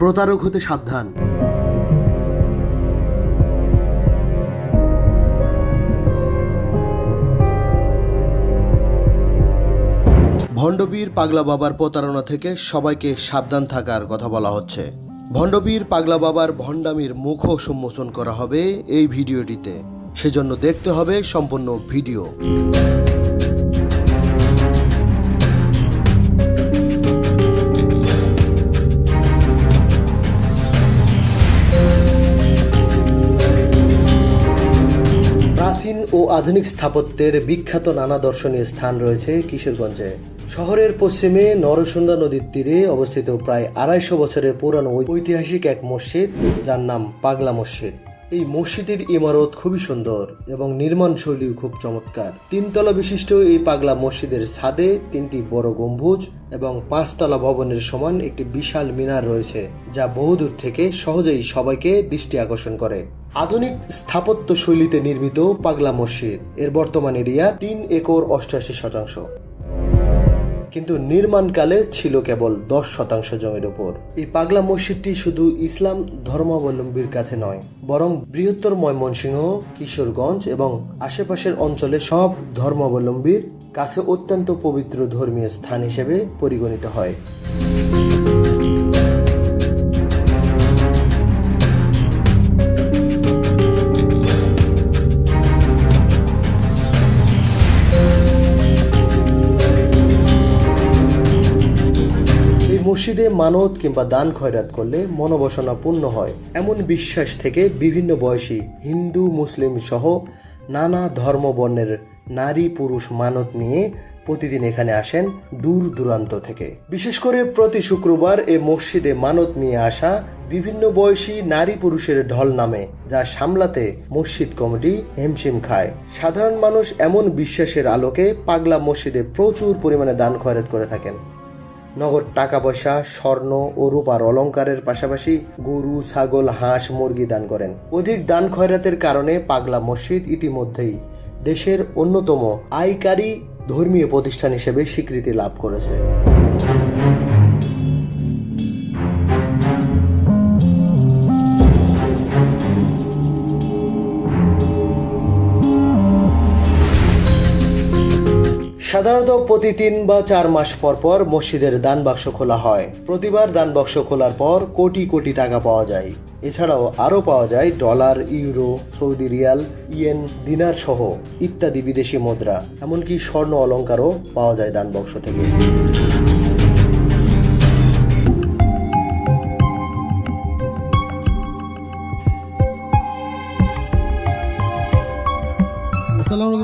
প্রতারক হতে সাবধান। ভণ্ডবীর পাগলা বাবার প্রতারণা থেকে সবাইকে সাবধান থাকার কথা বলা হচ্ছে। ভণ্ডবীর পাগলা বাবার ভণ্ডামির মুখ সম্মোচন করা হবে এই ভিডিওটিতে। সেজন্য দেখতে হবে সম্পূর্ণ ভিডিও। ও আধুনিক স্থাপত্যের বিখ্যাত নানা দর্শনীয় স্থান রয়েছে কিশোরগঞ্জে। শহরের পশ্চিমে নরসুন্দা নদীর তীরে অবস্থিত প্রায় আড়াইশো বছরের পুরানো ঐতিহাসিক এক মসজিদ, যার নাম পাগলা মসজিদ। এই মসজিদের ইমারত খুবই সুন্দর এবং নির্মাণ শৈলীও খুব চমৎকার। তিনতলা বিশিষ্ট এই পাগলা মসজিদের ছাদে তিনটি বড় গম্বুজ এবং পাঁচতলা ভবনের সমান একটি বিশাল মিনার রয়েছে, যা বহুদূর থেকে সহজেই সবাইকে দৃষ্টি আকর্ষণ করে। আধুনিক স্থাপত্য শৈলীতে নির্মিত পাগলা মসজিদ। এর বর্তমান এরিয়া তিন একর অষ্টআশি শতাংশ। কিন্তু নির্মাণকালে ছিল কেবল দশ শতাংশ জমির উপর। এই পাগলা মসজিদটি শুধু ইসলাম ধর্মাবলম্বীর কাছে নয়, বরং বৃহত্তর ময়মনসিংহ, কিশোরগঞ্জ এবং আশেপাশের অঞ্চলে সব ধর্মাবলম্বীর কাছে অত্যন্ত পবিত্র ধর্মীয় স্থান হিসেবে পরিগণিত হয়। মসজিদে মানত কিংবা দান খয়রাত করলে মনোবাসনা পূর্ণ হয়। এমন বিশ্বাস থেকে বিভিন্ন বয়সী হিন্দু, মুসলিম সহ নানা ধর্ম বর্ণের নারী পুরুষ মানত নিয়ে প্রতিদিন এখানে আসেন দূর দূরান্ত থেকে। বিশেষ করে প্রতি শুক্রবার এই মসজিদে মানত নিয়ে আসা বিভিন্ন বয়সী নারী পুরুষের ঢল নামে, যা সামলাতে মসজিদ কমিটি হিমশিম খায়। সাধারণ মানুষ এমন বিশ্বাসের আলোকে পাগলা মসজিদে প্রচুর পরিমাণে দান খয়রাত করে থাকেন। নগদ টাকা পয়সা স্বর্ণ ও রূপার অলঙ্কারের পাশাপাশি গরু, ছাগল, হাঁস, মুরগি দান করেন। অধিক দান খয়রাতের কারণে পাগলা মসজিদ ইতিমধ্যেই দেশের অন্যতম আয়কারী ধর্মীয় প্রতিষ্ঠান হিসেবে স্বীকৃতি লাভ করেছে। সাধারণত প্রতি তিন বা চার মাস পর পর মসজিদের দান বাক্স খোলা হয়। প্রতিবার দান বাক্স খোলার পর কোটি কোটি টাকা পাওয়া যায়। এছাড়াও আরও পাওয়া যায় dollar, euro, Saudi riyal, yen, dinar সহ ইত্যাদি বিদেশি মুদ্রা। এমনকি স্বর্ণ অলঙ্কারও পাওয়া যায় দান বাক্স থেকে।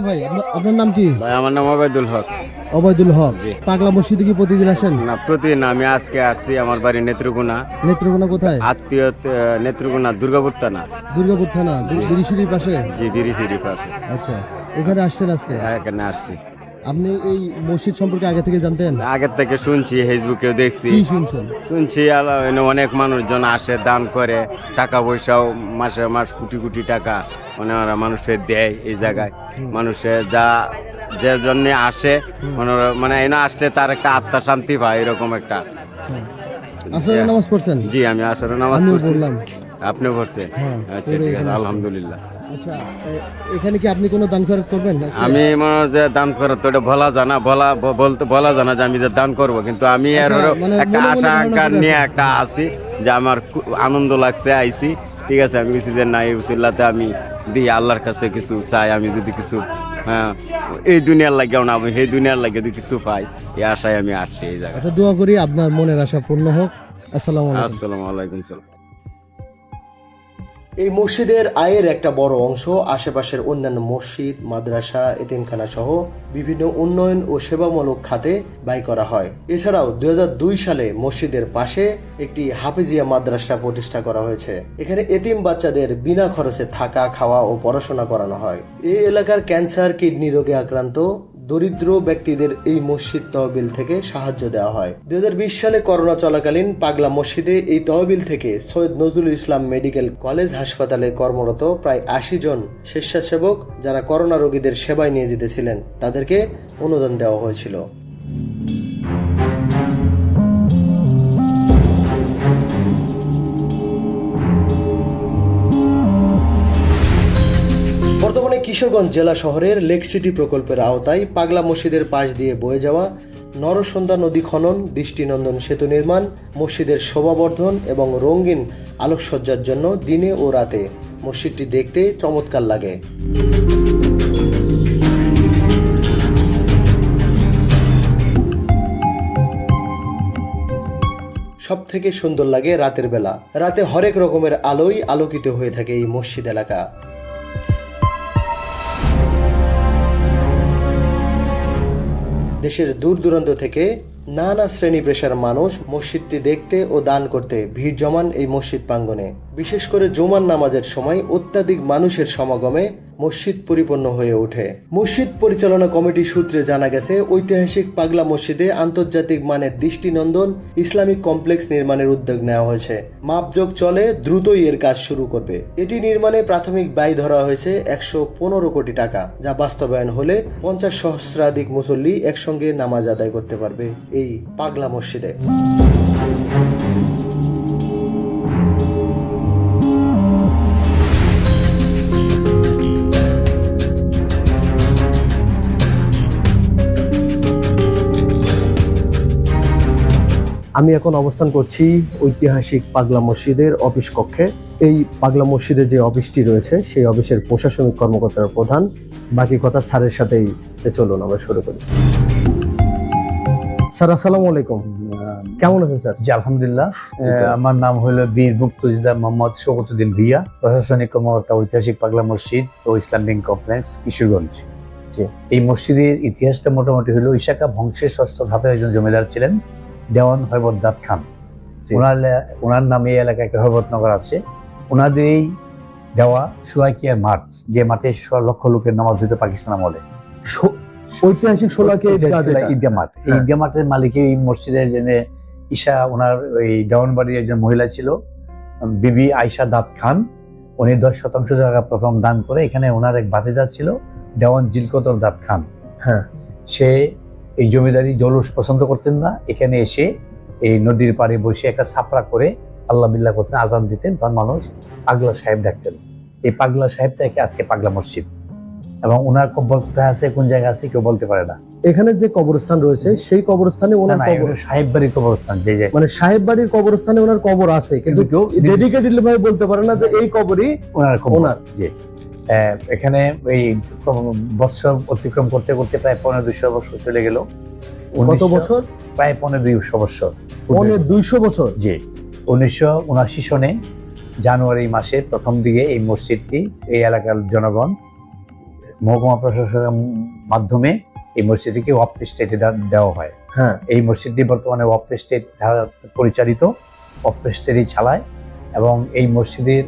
ভাই আপনার- নাম কি? ভাই আমার নাম আবাইদুল হক। অবৈদুল হক। পাগলা মসজিদে কি প্রতিদিন আসেন? না প্রতিদিন আমি আজকে আসছি আমার বাড়ি নেত্রকোনা। নেত্রকোনা কোথায়? আত্মীয় নেত্রকোনা দুর্গাপুর থানা। দুর্গাপুর থানা বিরিশিরির পাশে? জি বিরিশিরির পাশে। আচ্ছা এখানে আসছেন আজকে? হ্যাঁ, এখানে আসছি। আপনি এই মসজিদ সম্পর্কে আগে থেকে জানতেন? আগের থেকে শুনছি ফেসবুকেও দেখছি। কি শুনছেন? শুনছি অনেক মানুষজন আসে দান করে টাকা পয়সাও মাসে মাস কোটি কোটি টাকা মানে ওরা মানুষের দেয় এই জায়গায়। মানুষে যা যে জন্য আসে মানে মানে এনে আসলে তার একটা আত্মা শান্তি পায় এরকম একটা। আসলে নামাজ পড়ছেন? জি আমি আসলে নামাজ পড়ছি। আপনিও পড়ছেন? হ্যাঁ, আচ্ছা ঠিক আছে আলহামদুলিল্লাহ। আচ্ছা এখানে কি আপনি কোনো দান খরচ করবেন? আমি মনে যে দান তো এটা বলা জানা বলা বলতে বলা জানা যে আমি যে দান করব কিন্তু আমি এর আচ্ছা, মানে একটা আশা ধারণা আকাঙ্ক্ষা করে নিয়ে একটা আছি যে আমার আনন্দ লাগছে আইছি। ঠিক আছে আমি কিছু যে নাই উসিল্লাতে আমি দিই আল্লাহর কাছে কিছু চাই আমি যদি কিছু হ্যাঁ এই দুনিয়ার লাগেও না আমি এই দুনিয়ার লাগে যদি কিছু পাই এই আশায় আমি আসছি এই জায়গায়। আচ্ছা দোয়া করি আপনার মনের আশা পূর্ণ হোক। আসসালামু আলাইকুম। আসসালামু আলাইকুম সালাম। এই মসজিদের আয়ের একটা বড় অংশ আশেপাশের অন্যান্য মসজিদ, মাদ্রাসা, এতিমখানা সহ বিভিন্ন উন্নয়ন ও সেবামূলক খাতে ব্যয় করা হয়। এছাড়াও দুই হাজার দুই সালে মসজিদের পাশে একটি হাফিজিয়া মাদ্রাসা প্রতিষ্ঠা করা হয়েছে। এখানে এতিম বাচ্চাদের বিনা খরচে থাকা, খাওয়া ও পড়াশোনা করানো হয়। এই এলাকার ক্যান্সার, কিডনি রোগে আক্রান্ত দরিদ্র ব্যক্তিদের এই মসজিদ তহবিল থেকে সাহায্য দেওয়া হয়। দুই হাজার বিশ সালে করোনা চলাকালীন পাগলা মসজিদে এই তহবিল থেকে সৈয়দ নজরুল ইসলাম মেডিকেল কলেজ হাসপাতালে কর্মরত প্রায় আশি জন স্বেচ্ছাসেবক, যারা করোনা রোগীদের সেবায় নিয়ে যেতেছিলেন তাদেরকে অনুদান দেওয়া হয়েছিল। কিশোরগঞ্জ জেলা শহরের লেক সিটি প্রকল্পের আওতায় পাগলা মসজিদের পাশ দিয়ে বয়ে যাওয়া নরসন্ধ্যা নদী খনন, দৃষ্টিনন্দন সেতু নির্মাণ, মসজিদের শোভাবর্ধন এবং রঙিন আলোকসজ্জার জন্য দিনে ও রাতে মসজিদটি দেখতে চমৎকার লাগে। সব থেকে সুন্দর লাগে রাতের বেলা। রাতে হরেক রকমের আলোয় আলোকিত হয়ে থাকে এই মসজিদ এলাকা। দেশের দূর দূরান্ত থেকে নানা শ্রেণি পেশার মানুষ মসজিদটি দেখতে ও দান করতে ভিড় জমান এই মসজিদ প্রাঙ্গনে বিশেষ করে জুমার নামাজের সময় অত্যাধিক মানুষের সমাগমে মসজিদ পরিপূর্ণ হয়ে ওঠে। মসজিদ পরিচালনা কমিটি সূত্রে জানা গেছে, ঐতিহাসিক পাগলা মসজিদে আন্তর্জাতিক মানের দৃষ্টিনন্দন ইসলামিক কমপ্লেক্স নির্মাণের উদ্যোগ নেওয়া হয়েছে। মাপযোগ চলে, দ্রুতই এর কাজ শুরু করবে। এটি নির্মাণে প্রাথমিক ব্যয় ধরা হয়েছে একশো পনেরো কোটি টাকা, যা বাস্তবায়ন হলে পঞ্চাশ সহস্রাধিক মুসল্লি একসঙ্গে নামাজ আদায় করতে পারবে এই পাগলা মসজিদে। আমি এখন অবস্থান করছি ঐতিহাসিক পাগলা মসজিদের অফিস কক্ষে। এই পাগলা মসজিদের যে অফিসটি রয়েছে সেই অফিসের প্রশাসনিক কর্মকর্তার প্রধান। বাকি কথা স্যারের সাথেই চলুন আমরা শুরু করি। স্যার আসসালামু আলাইকুম। কেমন আছেন স্যার? জি আলহামদুলিল্লাহ। আমার নাম হলো বীর মুক্তজিদা মোহাম্মদ শৌকতুদ্দিন ভিয়া প্রশাসনিক কর্মকর্তা ঐতিহাসিক পাগলা মসজিদ ও ইসলাম ব্যাংক কমপ্লেক্স কিশোরগঞ্জ। এই মসজিদের ইতিহাসটা মোটামুটি হলো ইশাকা বংশের ষষ্ঠ ধাপের একজন জমিদার ছিলেন। দেওয়ান হৈবদ্দাত খান। ওনার ওনার নামে এই এলাকায় একটা হৈবতনগর আছে। ওনাদেরই দেওয়া সুয়াইকিয়া মাঠ যে মাঠে লক্ষ লোকের নামাজ হইতো পাকিস্তান আমলে। ঐতিহাসিক সোলাকে ঈদগাহ মাঠ। এই হ্যাঁ। ঈদগাহ মাঠের মালিক এই মসজিদের জেনে ঈশা ওনার ওই দেওয়ানবাড়ির একজন মহিলা ছিল বিবি আয়শা দাত খান। উনি দশ শতাংশ জায়গা প্রথম দান করে এখানে ওনার এক বাতিজা ছিল দেওয়ান জিলকতর দাত খান। হ্যাঁ। সে এই জমিদারি জলুস পছন্দ করতেন না। এখানে এসে এই নদীর পাড়ে বসে একটা ছাপড়া করে আল্লাহ বিল্লাহ করতেন আজান দিতেন। তখন মানুষ পাগলা সাহেব ডাকতেন। এই পাগলা সাহেব থেকে আজকে পাগলা মসজিদ। এবং ওনার কব্বর কোথায় আছে কোন জায়গায় আছে কেউ বলতে পারে না। এখানে যে কবরস্থান রয়েছে সেই কবরস্থানে ওনার কবর সাহেব বাড়ির কবরস্থান যে যে মানে সাহেব বাড়ির কবরস্থানে ওনার কবর আছে কিন্তু কেউ ডেডিকেটেডলি ভাবে বলতে পারে না যে এই কবরই ওনার কবর ওনার। জি। আহ, এখানে এই বৎসর অতিক্রম করতে করতে প্রায় পনেরো দুশো বছর চলে গেল। কত বছর? প্রায় পনেরো দুইশো বছর পনেরো দুইশো বছর? জি। উনিশশো উনআশি সনে জানুয়ারি মাসের প্রথম দিকে এই মসজিদটি এই এলাকার জনগণ মহকুমা প্রশাসনের মাধ্যমে এই মসজিদটিকে ওয়াপ স্টেটে দেওয়া হয়। হ্যাঁ। এই মসজিদটি বর্তমানে ওয়াপ স্টেট দ্বারা পরিচালিত ওয়াপ স্টেটই চালায় এবং এই মসজিদের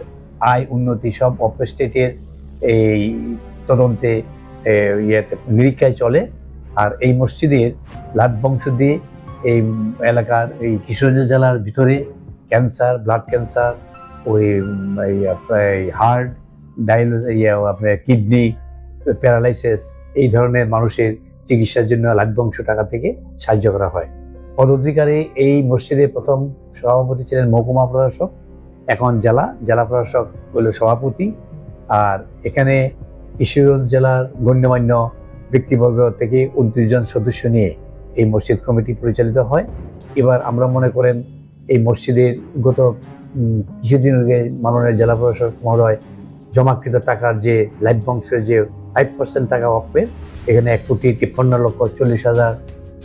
আয় উন্নতি সব ওয়াপ স্টেটের এই তদন্তে ইয়েতে, নিরীক্ষায় চলে। আর এই মসজিদের লাট বংশ দিয়ে এই এলাকার এই কিশোরগঞ্জ জেলার ভিতরে ক্যান্সার, ব্লাড ক্যান্সার, ওই হার্ট, ডায়াল ইয়ে আপনার কিডনি, প্যারালাইসিস এই ধরনের মানুষের চিকিৎসার জন্য লাট বংশ টাকা থেকে সাহায্য করা হয়। পদাধিকারী এই মসজিদের প্রথম সভাপতি ছিলেন মহকুমা প্রশাসক, এখন জেলা জেলা প্রশাসক হলো সভাপতি। আর এখানে কিশোরগঞ্জ জেলার গণ্যমান্য ব্যক্তিবর্গ থেকে উনত্রিশ জন সদস্য নিয়ে এই মসজিদ কমিটি পরিচালিত হয়। এবার আমরা মনে করেন এই মসজিদের গত কিছুদিন আগে মাননীয় জেলা প্রশাসক মহোদয় জমাকৃত টাকার যে লাইফ বংশের যে ফাইভ পার্সেন্ট টাকা অফে এখানে এক কোটি তিপ্পান্ন লক্ষ চল্লিশ হাজার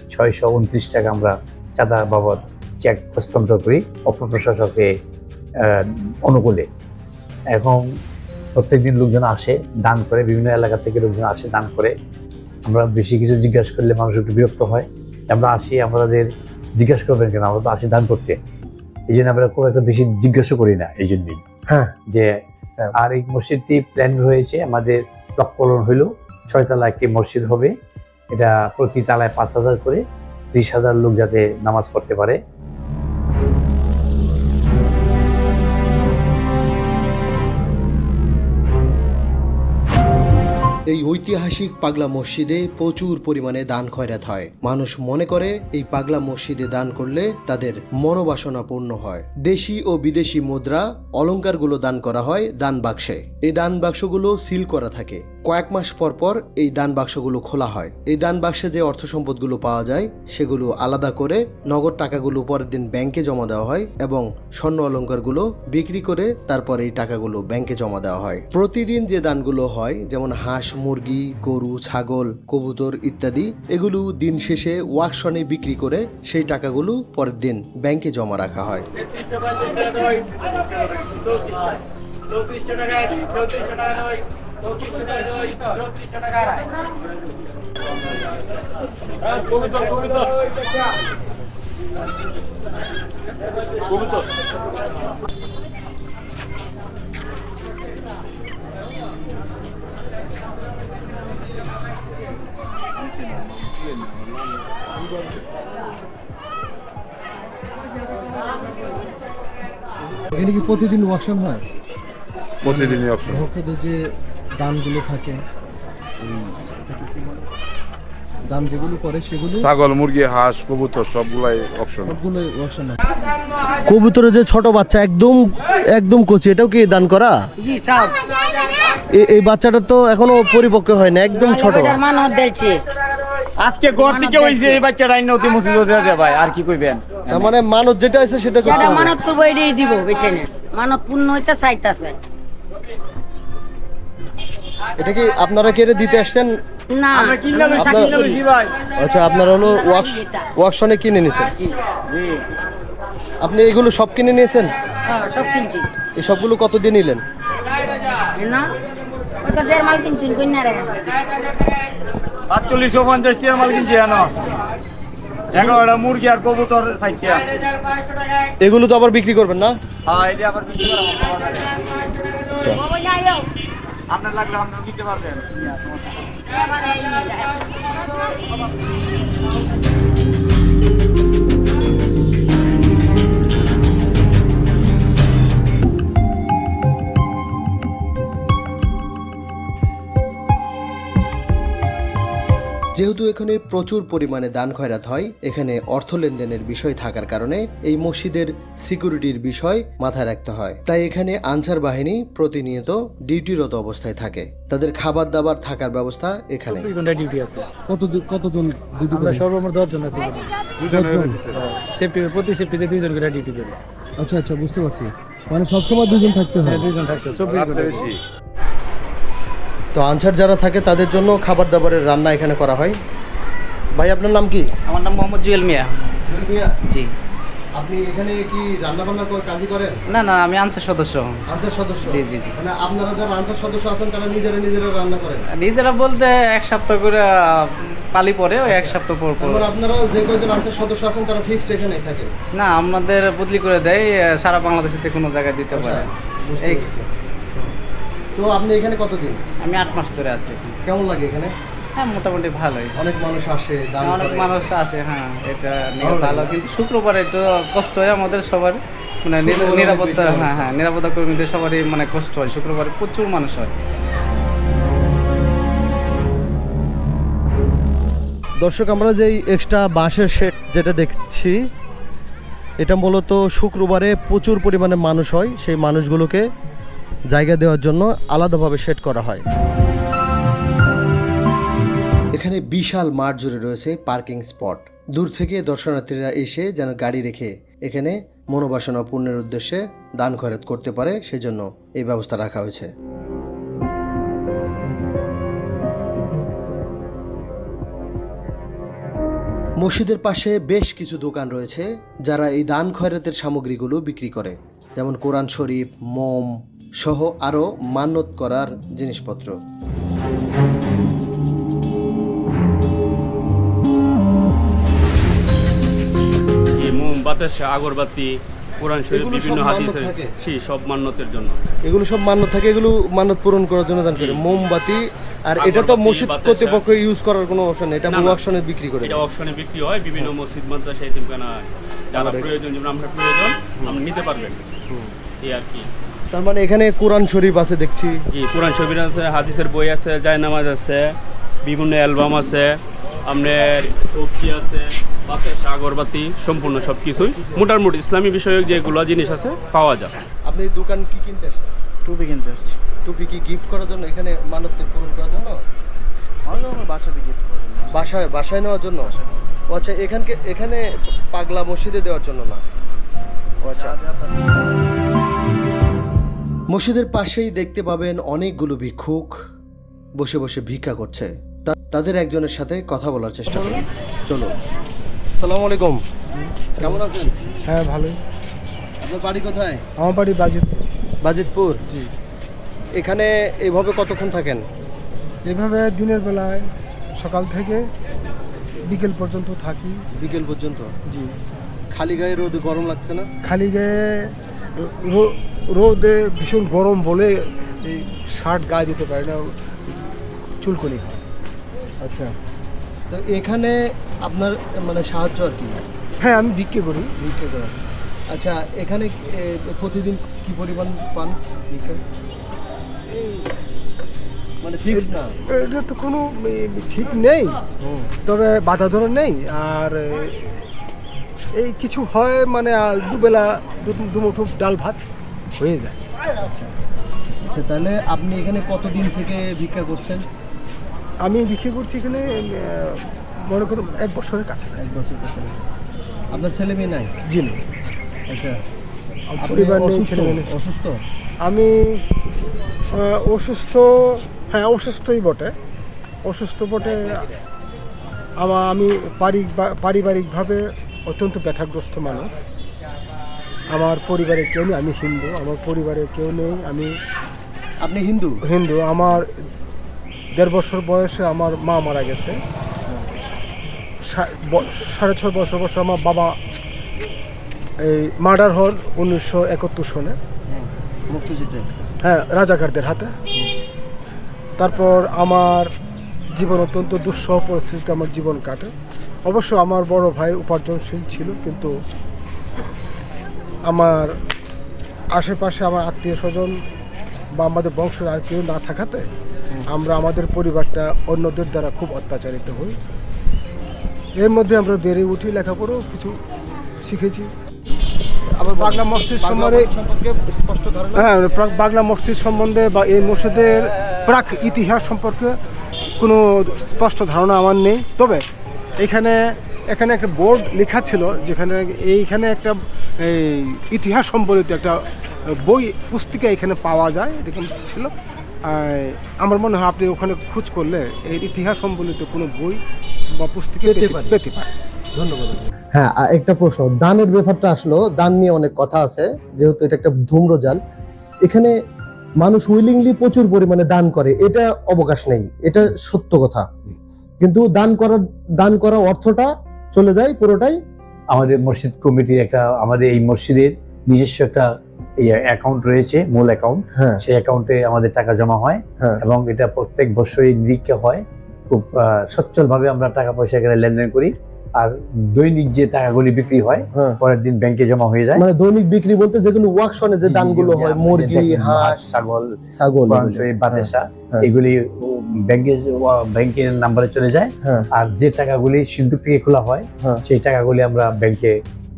ছয়শো উনত্রিশ টাকা আমরা চাঁদা বাবদ চেক হস্তান্তর করি আহ, অনুকূলে। এখন প্রত্যেকদিন লোকজন আসে দান করে বিভিন্ন এলাকা থেকে লোকজন আসে দান করে। আমরা বেশি কিছু জিজ্ঞাসা করলে মানুষ একটু বিরক্ত হয়। আমরা আসি আমাদের জিজ্ঞাসা করবেন কেন? আমরা তো আসি দান করতে। এই জন্য আমরা খুব একটা বেশি জিজ্ঞাসা করি না এই জন্যই। হ্যাঁ। যে হ্যাঁ। আর এই মসজিদটি প্ল্যান হয়েছে আমাদের লক্ষ্যলন হইল ছয়তলা একটি মসজিদ হবে। এটা প্রতি তালায় পাঁচ হাজার করে ত্রিশ হাজার লোক যাতে নামাজ পড়তে পারে। এই ঐতিহাসিক পাগলা মসজিদে প্রচুর পরিমাণে দান খয়রাত হয়। মানুষ মনে করে এই পাগলা মসজিদে দান করলে তাদের মনোবাসনা পূর্ণ হয়। দেশি ও বিদেশি মুদ্রা অলঙ্কারগুলো দান করা হয় দান বাক্সে। এই দান বাক্সগুলো সিল করা থাকে। কয়েক মাস পর পর এই দান বাক্সগুলো খোলা হয় এই দান বাক্সে যে অর্থ সম্পদগুলো পাওয়া যায় সেগুলো আলাদা করে নগদ টাকাগুলো পরের দিন ব্যাংকে জমা দেওয়া হয় এবং স্বর্ণ অলংকারগুলো বিক্রি করে তারপর এই টাকাগুলো ব্যাংকে জমা দেওয়া হয় প্রতিদিন যে দানগুলো হয় যেমন হাঁস মুরগি গরু ছাগল কবুতর ইত্যাদি এগুলো দিন শেষে ওয়াকশনে বিক্রি করে সেই টাকাগুলো পরের দিন ব্যাংকে জমা রাখা হয় এখানে কি প্রতিদিন ওয়াকশন হয়? প্রতিদিনই অপশন ভক্তদের যে দানগুলো থাকে। এই দান যেগুলো করে সেগুলো ছাগল মুরগি হাঁস কবুতর সবগুলাই অপশন সবগুলো ওয়াকশন হয় কবুতরের যে ছোট বাচ্চা একদম একদম কচি এটাও কি দান করা? এই বাচ্চাটা তো এখনও পরিপক্ক হয় না একদম ছোট। আজকে ঘর থেকে ওই যে এই বাচ্চাটা আইন অতি মসজিদ দে ভাই আর কি কইবেন? তার মানে মানত যেটা আছে সেটা মানত করব এটাই দিব বেটেনে মানত পূর্ণ হইতে চাইতাছে। এটা কি আপনারা কেটে দিতে আসছেন? না। আচ্ছা আপনারা হলো ওয়ার্কশ ওয়ার্কশনে কিনে নিয়েছেন আপনি এগুলো সব কিনে নিয়েছেন? হ্যাঁ, সব কিনছি। এই সবগুলো কত দিয়ে নিলেন? না মাল রে? পঞ্চাশ টিয়ার মাল কিনছি জানো এগারোটা মুরগি আর কবুতর সাইটিয়া এগুলো তো আবার বিক্রি করবেন না? হ্যাঁ এটা আবার বিক্রি করা। আপনার লাগলে আপনি কিনতে পারবেন। যেহেতু এখানে প্রচুর পরিমাণে দান খয়রাত হয় এখানে অর্থ লেনদেনের বিষয় থাকার কারণে এই মসজিদের সিকিউরিটির বিষয় মাথায় রাখতে হয়। তাই এখানে আনসার বাহিনী প্রতিনিয়ত ডিউটিরত অবস্থায় থাকে। তাদের খাবার দাবার থাকার ব্যবস্থা এখানে। দুই ঘণ্টা ডিউটি আছে? কত কতজন আমরা সর্বমোট দশজন আছি। সেফটি প্রতি সেফটিতে দুইজন করে ডিউটি করি। আচ্ছা আচ্ছা বুঝতে পারছি। মানে সবসময় দুজন থাকতে হয়? হ্যাঁ দুইজন থাকতো চব্বিশ ঘণ্টা। বেশি। তো আনসার যারা থাকে তাদের জন্য খাবার দাবারের রান্না এখানে করা হয়। ভাই আপনার নাম কি? আমার নাম মোহাম্মদ জুয়েল মিয়া। জি। আপনি এখানে কি রান্না বান্না কাজই করেন? না না আমি আনসার সদস্য। আনসার সদস্য? জি, জি, জি। মানে আপনারা যারা আনসার সদস্য আছেন তারা নিজেরা নিজেরা রান্না করেন? নিজেরা বলতে এক সপ্তাহ করে পালি পরে ওই এক সপ্তাহ পর পর। আপনারা যে কয়জন আনসার সদস্য আছেন তারা ফিক্সড এখানেই থাকেন না আমাদের বদলি করে দেয় সারা বাংলাদেশে যে কোনো জায়গায় দিতে পারে। বুঝতে এই। তো আপনি এখানে কতদিন? আমি আট মাস ধরে আছি কেমন লাগে এখানে? হ্যাঁ মোটামুটি ভালোই। অনেক মানুষ আসে অনেক মানুষ আসে হ্যাঁ এটা নিয়ে ভালো কিন্তু শুক্রবার একটু কষ্ট হয় আমাদের সবার। মানে নিরা- নিরাপত্তা হ্যাঁ। হ্যাঁ নিরাপত্তা কর্মীদের সবারই মানে কষ্ট হয়। শুক্রবারে প্রচুর মানুষ হয়। দর্শক আমরা যেই এক্সট্রা বাঁশের শেড যেটা দেখছি এটা মূলত শুক্রবারে প্রচুর পরিমাণে মানুষ হয়। সেই মানুষগুলোকে জায়গা দেওয়ার জন্য আলাদাভাবে সেট করা হয়। এখানে বিশাল মাঠ জুড়ে রয়েছে পার্কিং স্পট। দূর থেকে দর্শনার্থীরা এসে যেন গাড়ি রেখে এখানে মনোবাসনা পূর্ণের উদ্দেশ্যে দান খরচ করতে পারে, সেজন্য এই ব্যবস্থা রাখা হয়েছে। মসজিদের পাশে বেশ কিছু দোকান রয়েছে যারা এই দান খয়রাতের সামগ্রীগুলো বিক্রি করে, যেমন কোরআন শরীফ, মোম সহ আরও মান্যত করার জিনিসপত্র। এই আগরবাতি কোরআন শরীফ বিভিন্ন হাদিসের? সেই সব মান্যতের জন্য। এগুলো সব মান্যত থাকে এগুলো মান্যত পূরণ করার জন্য দান করে। মোমবাতি আর এটা তো মসজিদ কর্তৃপক্ষ ইউজ করার কোনো অপশন নেই। এটা না, না। বিক্রি করে এটা। অকশনে বিক্রি হয় বিভিন্ন মসজিদ মাদ্রাসা এতিমখানা যারা প্রয়োজন যেমন আমরা প্রয়োজন আমরা নিতে পারবেন। এই আর কি। তার মানে এখানে কোরআন শরীফ আছে দেখছি। জি কোরআন শরীফ আছে হাদিসের বই আছে জায়নামাজ আছে বিভিন্ন অ্যালবাম আছে আপনার সবজি আছে বাতের আগরবাতি সম্পূর্ণ সব কিছুই মোটামুটি ইসলামী বিষয়ক যেগুলো জিনিস আছে পাওয়া যায়। আপনি দোকান কি কিনতে আসছেন? টুপি কিনতে আসছি। টুপি কি গিফট করার জন্য এখানে মানত পূরণ করার জন্য? বাচ্চাতে গিফট বাসায় বাসায় নেওয়ার জন্য? ও আচ্ছা এখানকে এখানে পাগলা মসজিদে দেওয়ার জন্য না? আচ্ছা। মসজিদের পাশেই দেখতে পাবেন অনেকগুলো ভিক্ষুক বসে বসে ভিক্ষা করছে। তাদের একজনের সাথে কথা বলার চেষ্টা করুন। চলো সালাম আলাইকুম। কেমন আছেন? হ্যাঁ ভালোই। আপনার বাড়ি কোথায়? আমার বাড়ি বাজিত বাজিতপুর? জি। এখানে এভাবে কতক্ষণ থাকেন? এভাবে দিনের বেলায় সকাল থেকে বিকেল পর্যন্ত থাকি। বিকেল পর্যন্ত? জি। খালি গায়ে রোদে গরম লাগছে না? খালি গায়ে রোদে ভীষণ গরম বলে এই শার্ট গায়ে দিতে পারে না চুলকুনি হয়। আচ্ছা। তো এখানে আপনার মানে সাহায্য আর কি? হ্যাঁ আমি বিক্রি করি। ভিক্ষা করা। আচ্ছা এখানে প্রতিদিন কি পরিমাণ পান ভিক্ষা মানে ফিক্স না? এটা তো কোনো ঠিক নেই। তবে বাধা ধরে নেই। আর এই কিছু হয় মানে দুবেলা দু- দুমুঠো ডাল ভাত। হয়ে যায়। আচ্ছা তাহলে আপনি এখানে কতদিন থেকে ভিক্ষা করছেন? আমি ভিক্ষা করছি এখানে মনে করুন এক বছরের কাছাকাছি। এক বছর কাছাকাছি। আপনার ছেলে মেয়ে নাই? জি নেই। আচ্ছা। আমার পরিবার নেই অসুস্থ? ছেলে মেয়ে অসুস্থ? আমি অসুস্থ হ্যাঁ অসুস্থই বটে। অসুস্থ বটে আমার আমি পারি পারিবারিকভাবে অত্যন্ত ব্যথাগ্রস্ত মানুষ। আমার পরিবারে কেউ নেই আমি হিন্দু আমার পরিবারে কেউ নেই আমি আপনি হিন্দু? হিন্দু। আমার দেড় বছর বয়সে আমার মা মারা গেছে। সাড়ে ছয় বছর বয়সে আমার বাবা এই মার্ডার হল উনিশশো একাত্তর সনে। হ্যাঁ রাজাকারদের হাতে। তারপর আমার জীবন অত্যন্ত দুঃসহ পরিস্থিতিতে আমার জীবন কাটে। অবশ্য আমার বড় ভাই উপার্জনশীল ছিল কিন্তু আমার আশেপাশে আমার আত্মীয় স্বজন বা আমাদের বংশের আর কেউ না থাকাতে আমরা আমাদের পরিবারটা অন্যদের দ্বারা খুব অত্যাচারিত হই। এর মধ্যে আমরা বেড়ে উঠি লেখাপড়াও কিছু শিখেছি। আবার বাংলা মসজিদ সম্বন্ধে সম্পর্কে স্পষ্ট ধারণা? হ্যাঁ বাংলা মসজিদ সম্বন্ধে বা এই মসজিদের প্রাক ইতিহাস সম্পর্কে কোনো স্পষ্ট ধারণা আমার নেই। তবে এখানে এখানে একটা বোর্ড লেখা ছিল যেখানে এইখানে একটা এই ইতিহাস সম্বলিত একটা বই পুস্তিকা এখানে পাওয়া যায় এরকম ছিল। আমার মনে হয় আপনি ওখানে খোঁজ করলে এই ইতিহাস সম্বলিত কোনো বই বা পুস্তিকা পেতে পেতে পারি। পেতে পারে ধন্যবাদ। হ্যাঁ একটা প্রশ্ন দানের ব্যাপারটা আসলো দান নিয়ে অনেক কথা আছে যেহেতু এটা একটা ধূম্রজাল এখানে মানুষ উইলিংলি প্রচুর পরিমাণে দান করে এটা অবকাশ নেই এটা সত্য কথা। কিন্তু দান করার দান করা অর্থটা চলে যায় পুরোটাই। আমাদের মসজিদ কমিটির একটা আমাদের এই মসজিদের নিজস্ব একটা অ্যাকাউন্ট রয়েছে মূল অ্যাকাউন্ট সেই অ্যাকাউন্টে আমাদের টাকা জমা হয় হ্যাঁ। এবং এটা প্রত্যেক বছরই নিরীক্ষা হয়। খুব সচ্ছলভাবে আমরা টাকা পয়সা এখানে লেনদেন করি। আর দৈনিক যে টাকাগুলি বিক্রি হয় হ্যাঁ পরের দিন ব্যাংকে জমা হয়ে যায় মানে দৈনিক বিক্রি বলতে যেগুলো ওয়াকশনে যে দানগুলো হয় মুরগি হাঁস ছাগল ছাগল মাংস শরীফ বাতাসা হ্যাঁ। এগুলি ব্যাংকে ব্যাংকের নাম্বারে চলে যায় হ্যাঁ আর যে টাকাগুলি সিন্ধুক থেকে খোলা হয় হ্যাঁ। সেই টাকাগুলি আমরা ব্যাংকে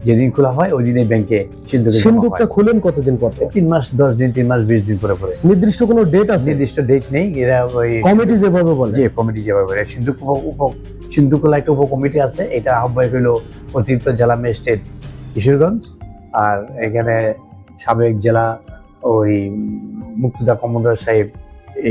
যেদিন খোলা হয় ওই দিনে ব্যাংকে সিন্ধুকে সিন্ধুকটা। খুলেন কতদিন পর? তিন মাস দশ দিন তিন মাস বিশ দিন পরে পরে নির্দিষ্ট কোনো ডেট আছে নির্দিষ্ট ডেট নেই এরা ওই কমিটি যেভাবে বলে যে কমিটি যেভাবে বলে সিন্ধুক উপ- সিন্ধুকলা একটা উপকমিটি আছে এটা আহ্বায়ক হলো অতিরিক্ত জেলা ম্যাজিস্ট্রেট কিশোরগঞ্জ আর এখানে সাবেক জেলা ওই মুক্তিদা কমান্ডার সাহেব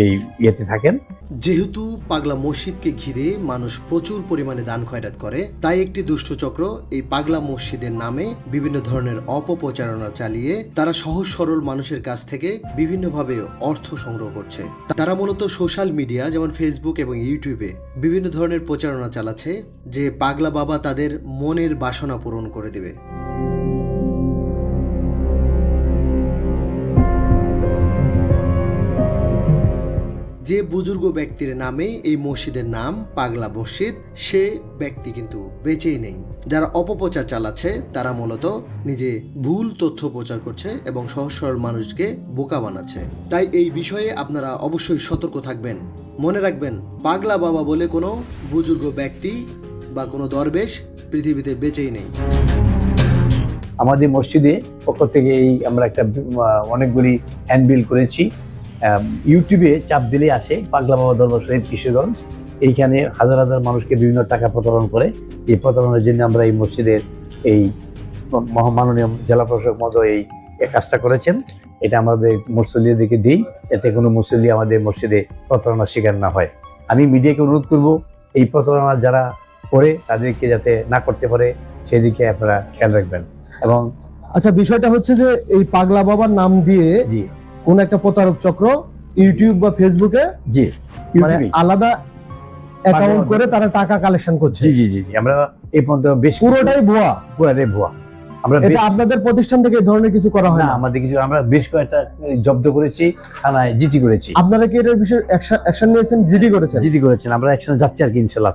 এই ইয়েতে থাকেন। যেহেতু পাগলা মসজিদকে ঘিরে মানুষ প্রচুর পরিমাণে দান খয়রাত করে, তাই একটি দুষ্ট চক্র এই পাগলা মসজিদের নামে বিভিন্ন ধরনের অপপ্রচারণা চালিয়ে তারা সহজ সরল মানুষের কাছ থেকে বিভিন্নভাবে অর্থ সংগ্রহ করছে। তারা মূলত সোশ্যাল মিডিয়া যেমন ফেসবুক এবং ইউটিউবে বিভিন্ন ধরনের প্রচারণা চালাচ্ছে, যে পাগলা বাবা তাদের মনের বাসনা পূরণ করে দেবে। যে বুজুর্গ ব্যক্তির নামে এই মসজিদের নাম পাগলা মসজিদ, সে ব্যক্তি কিন্তু বেঁচেই নেই। যারা অপপ্রচার চালাচ্ছে, তারা মূলত নিজে ভুল তথ্য প্রচার করছে এবং সহজ সরল মানুষকে বোকা বানাচ্ছে। তাই এই বিষয়ে আপনারা অবশ্যই সতর্ক থাকবেন। মনে রাখবেন, পাগলা বাবা বলে কোনো বুজুর্গ ব্যক্তি বা কোনো দরবেশ পৃথিবীতে বেঁচেই নেই। আমাদের মসজিদে পক্ষ থেকে এই আমরা একটা অনেকগুলি হ্যান্ডবিল করেছি। ইউটিউবে চাপ দিলে আসে পাগলা বাবা দরবার শরীফ কিশোরগঞ্জ। এইখানে হাজার হাজার মানুষকে বিভিন্ন টাকা প্রতারণ করে। এই প্রতারণের জন্য আমরা এই মসজিদের এই মাননীয় জেলা প্রশাসক মতো এই কাজটা করেছেন। এটা আমাদের মুসল্লিদেরকে দিই এতে কোনো মুসল্লি আমাদের মসজিদে প্রতারণার শিকার না হয়। আমি মিডিয়াকে অনুরোধ করব এই প্রতারণা যারা করে তাদেরকে যাতে না করতে পারে সেদিকে আপনারা খেয়াল রাখবেন। এবং আচ্ছা বিষয়টা হচ্ছে যে এই পাগলা বাবার নাম দিয়ে কোন একটা প্রতারক চক্র ইউটিউব বা ফেসবুকে জি। মানে আলাদা অ্যাকাউন্ট করে তারা টাকা কালেকশন করছে। জি জি জি জি। আমরা এই পর্যন্ত বেশ পুরোটাই ভুয়া। পুরোটাই ভুয়া। আমরা এটা আপনাদের প্রতিষ্ঠান থেকে এই ধরনের কিছু করা হয় না আমাদের কিছু আমরা বেশ কয়েকটা জব্দ করেছি থানায় জিটি করেছি। আপনারা কি এটার বিষয়ে অ্যাকশন নিয়েছেন? জিডি করেছেন? জিটি করেছেন। আমরা একসাথে যাচ্ছি আর কি ইনশাল্লাহ।